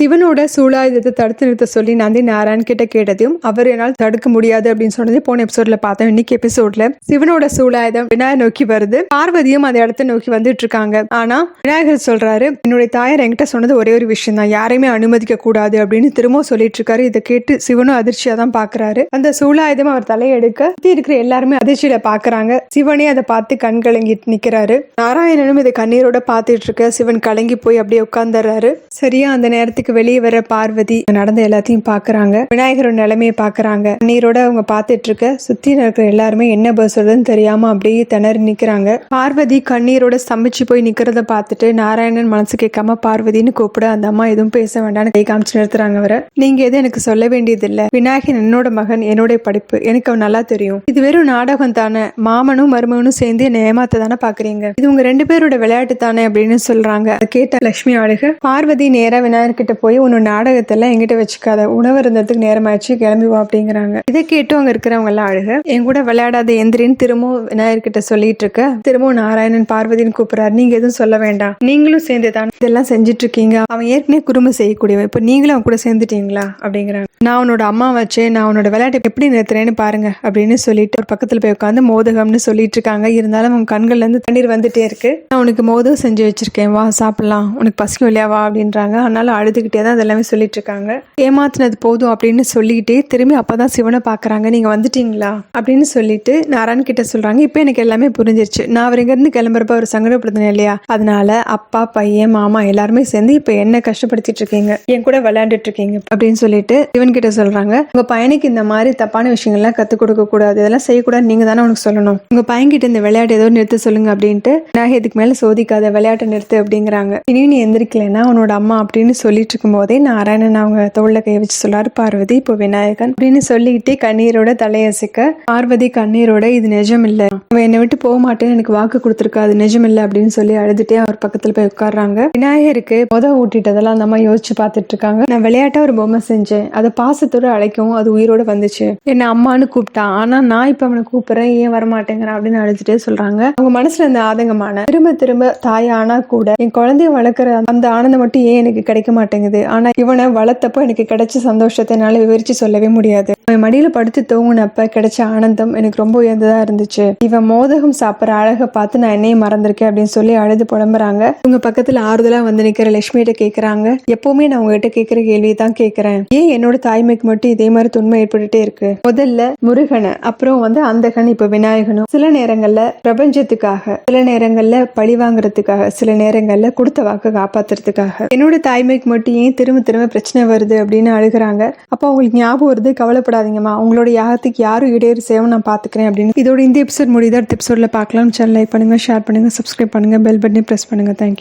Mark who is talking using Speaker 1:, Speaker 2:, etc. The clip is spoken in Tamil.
Speaker 1: சிவனோட சூழாயுதத்தை தடுத்து நிறுத்த சொல்லி நந்தி நாராயண் கிட்ட கேட்டதையும் அவர் என்னால் தடுக்க முடியாது அப்படின்னு சொன்னது போன எபிசோட்ல பார்த்தோம். இன்னைக்கு எபிசோட்ல சிவனோட சூழாயுதம் விநாயகர் நோக்கி வருது. பார்வதியும் அந்த இடத்த நோக்கி வந்துட்டு இருக்காங்க. ஆனா விநாயகர் சொல்றாரு என்னுடைய தாயார் என்கிட்ட சொன்னது ஒரே ஒரு விஷயம் தான் யாரையுமே அனுமதிக்க கூடாது அப்படின்னு திரும்ப சொல்லிட்டு இருக்காரு. இதை கேட்டு சிவனும் அதிர்ச்சியா தான் பாக்குறாரு. அந்த சூழாயுதம் அவர் தலையெடுக்க சுத்தி இருக்கிற எல்லாருமே அதிர்ச்சியில பாக்குறாங்க. சிவனே அதை பார்த்து கண் கலங்கிட்டு நிக்கிறாரு. நாராயணனும் இதை கண்ணீரோட பார்த்துட்டு இருக்க சிவன் கலங்கி போய் அப்படியே உட்கார்ந்துறாரு சரியா அந்த நேரத்துக்கு வெளியே வர பார்வதி நடந்த எல்லாத்தையும் பாக்குறாங்க. விநாயகரோட நிலைமையை பாக்குறாங்க. நீரோட அவங்க பார்த்துட்டு இருக்க சுத்தி நடக்கிற எல்லாருமே என்ன பஸ் சொல்றதுன்னு தெரியாம அப்படியே திணறி நிக்கிறாங்க. பார்வதி கண்ணீரோட சமைச்சு போய் நிக்கிறத பார்த்துட்டு நாராயணன் மனசு கேட்காம பார்வதின்னு கூப்பிட அந்த அம்மா எதுவும் பேச வேண்டாம்னு கை காமிச்சு நிறுத்துறாங்க அவரை. நீங்க எதுவும் எனக்கு சொல்ல வேண்டியதில்லை. விநாயகன் என்னோட மகன் என்னோட படிப்பு. எனக்கு அவன் நல்லா தெரியும். இது வெறும் நாடகம் தானே. மாமனும் மருமகனும் சேர்ந்து என்ன ஏமாத்த தானே பாக்குறீங்க? இது உங்க ரெண்டு பேரோட விளையாட்டு தானே அப்படின்னு சொல்றாங்க. கேட்ட லட்சுமி ஆளுக பார்வதி நேரா விநாயகர் கிட்ட போய் உன்னோட நாடகத்தெல்லாம் எங்கிட்ட வச்சுக்காத. உணவு இருந்ததுக்கு நேரமாச்சு கிளம்பி வா அப்படிங்கிறாங்க. இதை கேட்டு அங்க இருக்கிறவங்க எல்லாம் அழுக. என் கூட விளையாடாத எந்திரின்னு திரும்பவும் விநாயகர் கிட்ட சொல்லிட்டு இருக்க. திரும்பவும் நாராயணன் பார்வதின்னு கூப்பிடுறாரு. நீங்க எதுவும் சொல்ல வேண்டாம். நீங்களும் சேர்ந்து தான் இதெல்லாம் செஞ்சுட்டு இருக்கீங்க. அவன் ஏற்கனவே குறும்பு செய்யக்கூடியவன். இப்ப நீங்களும் அவன் கூட சேர்ந்துட்டீங்களா? அப்படிங்கிறாங்க. நான் உன்னோட அம்மா வச்சு நான் உன்னோட விளையாட்டை எப்படி நிறுத்துறேன்னு பாருங்க அப்படின்னு சொல்லிட்டு ஒரு பக்கத்துல போய் உட்காந்து மோதகம்னு சொல்லிட்டு இருக்காங்க. இருந்தாலும் அவன் கண்கள்ல இருந்து தண்ணீர் வந்துட்டே இருக்கு. நான் உனக்கு மோதகம் செஞ்சு வச்சிருக்கேன். வா சாப்பிடலாம். உனக்கு பசிக்கும் இல்லையா? வா அப்படின்றாங்க. அதனால அழுதுகிட்டே தான் அதெல்லாமே சொல்லிட்டு இருக்காங்க ஏமாத்துனது போதும் அப்படின்னு சொல்லிக்கிட்டே திரும்பி அப்பதான் சிவனை பாக்குறாங்க நீங்க வந்துட்டீங்களா? அப்படின்னு சொல்லிட்டு நாராயண் கிட்ட சொல்றாங்க. இப்போ எனக்கு எல்லாமே புரிஞ்சிருச்சு. நான் அவர் இங்க இருந்து கிளம்புறப்ப அவர் சங்கடப்படுத்தினேன் இல்லையா? அதனால அப்பா பையன் மாமா எல்லாருமே சேர்ந்து இப்போ என்ன கஷ்டப்படுத்திட்டு இருக்கீங்க? என் கூட விளையாண்டுட்டு இருக்கீங்க அப்படின்னு சொல்லிட்டு சிவன் கிட்ட சொல்றாங்க. உங்க பையனுக்கு இந்த மாதிரி தப்பான விஷயங்கள்லாம் கத்துக் கொடுக்க கூடாது. இதெல்லாம் செய்யக்கூடாது நீங்க தானே உனக்கு சொல்லணும். உங்க பையன் கிட்ட இந்த விளையாட்டு ஏதோ நிறுத்த சொல்லுங்க அப்படின்ட்டு. நான் இதுக்கு மேல சோதிக்காத விளையாட்டை நிறுத்து அப்படிங்கிறாங்க. இனி நீ எந்திரிக்கலைன்னா உன்னோட அம்மா அப்படின்னு சொல்லிட்டு இருக்கும் போதே நாராயணன் அவங்க தோல்ல கை வச்சு சொல்லாரு பார்வதி இப்போ விநாயகன் அப்படின்னு சொல்லிக்கிட்டே கண்ணீரோட தலையசைக்க பார்வதி கண்ணீரோட இது நிஜம் இல்லை அவன் என்னை விட்டு போக மாட்டேன்னு எனக்கு வாக்கு கொடுத்துருக்கா அது நிஜம் இல்லை அப்படின்னு சொல்லி அழுதுட்டே அவர் பக்கத்துல போய் உட்கார்றாங்க. விநாயகருக்கு முத ஊட்டிட்டதெல்லாம் அந்த அம்மா யோசிச்சு பார்த்துட்டு இருக்காங்க. நான் விளையாட்டா ஒரு பொம்மை செஞ்சேன். அதை பாசத்தோட அழைக்கவும் அது உயிரோட வந்துச்சு. என்ன அம்மான்னு கூப்பிட்டான் ஆனா நான் இப்ப அவனை கூப்பிடுறேன் ஏன் வரமாட்டேங்கிறான் அப்படின்னு அழுதுட்டே சொல்றாங்க. அவங்க மனசுல இருந்த ஆதங்கமான திரும்ப திரும்ப தாய் ஆனா கூட என் குழந்தைய வளர்க்குற அந்த ஆனந்தம் மட்டும் ஏன் எனக்கு கிடைக்க மாட்டேங்குது? ஆனா இவனை வளர்த்தப்போ எனக்கு கிடைச்ச சந்தோஷத்தை என்னால விவரிச்சு சொல்லவே முடியாது. அவன் மடியில படுத்து தூங்குனப்ப கிடைச்ச ஆனந்தம் எனக்கு ரொம்ப உயர்ந்ததா இருந்துச்சு. இவன் மோதகம் சாப்பிட்ற அழகை பார்த்து நான் என்னையும் மறந்திருக்கேன் அப்படின்னு சொல்லி அழுது புலம்புறாங்க. உங்க பக்கத்துல ஆறுதலா வந்து நிக்கிற லட்சுமிகிட்ட கேக்குறாங்க. எப்பவுமே நான் உங்ககிட்ட கேட்கிற கேள்வியை தான் கேட்கிறேன் ஏன் என்னோட தாய்மைக்கு மட்டும் இதே மாதிரி துன்பம் ஏற்பட்டுட்டே இருக்கு? முதல்ல முருகனை அப்புறம் வந்து அந்தகன் இப்ப விநாயகனும். சில நேரங்கள்ல பிரபஞ்சத்துக்காக சில நேரங்கள்ல பழி வாங்குறதுக்காக சில நேரங்கள்ல கொடுத்த வாக்கு காப்பாத்துறதுக்காக. என்னோட தாய்மைக்கு மட்டும் ஏன் திரும்ப திரும்ப பிரச்சனை வருது அப்படின்னு அழுகுறாங்க. அப்போ அவங்களுக்கு ஞாபகம் வருது கவலைப்படாதீங்கம்மா. உங்களோட யாகத்துக்கு யாரும் இடையேறு சேவை நான் பார்த்துக்கிறேன் அப்படின்னு. இதோட இந்த எபிசோட் முடியுது? அடுத்த எபிசோடில் பார்க்கலாம் சேனல் லைக் பண்ணுங்கள் ஷேர் பண்ணுங்க சப்ஸ்கிரைப் பண்ணுங்க பெல் பட்டனை ப்ரெஸ் பண்ணுங்கள் தேங்க்யூ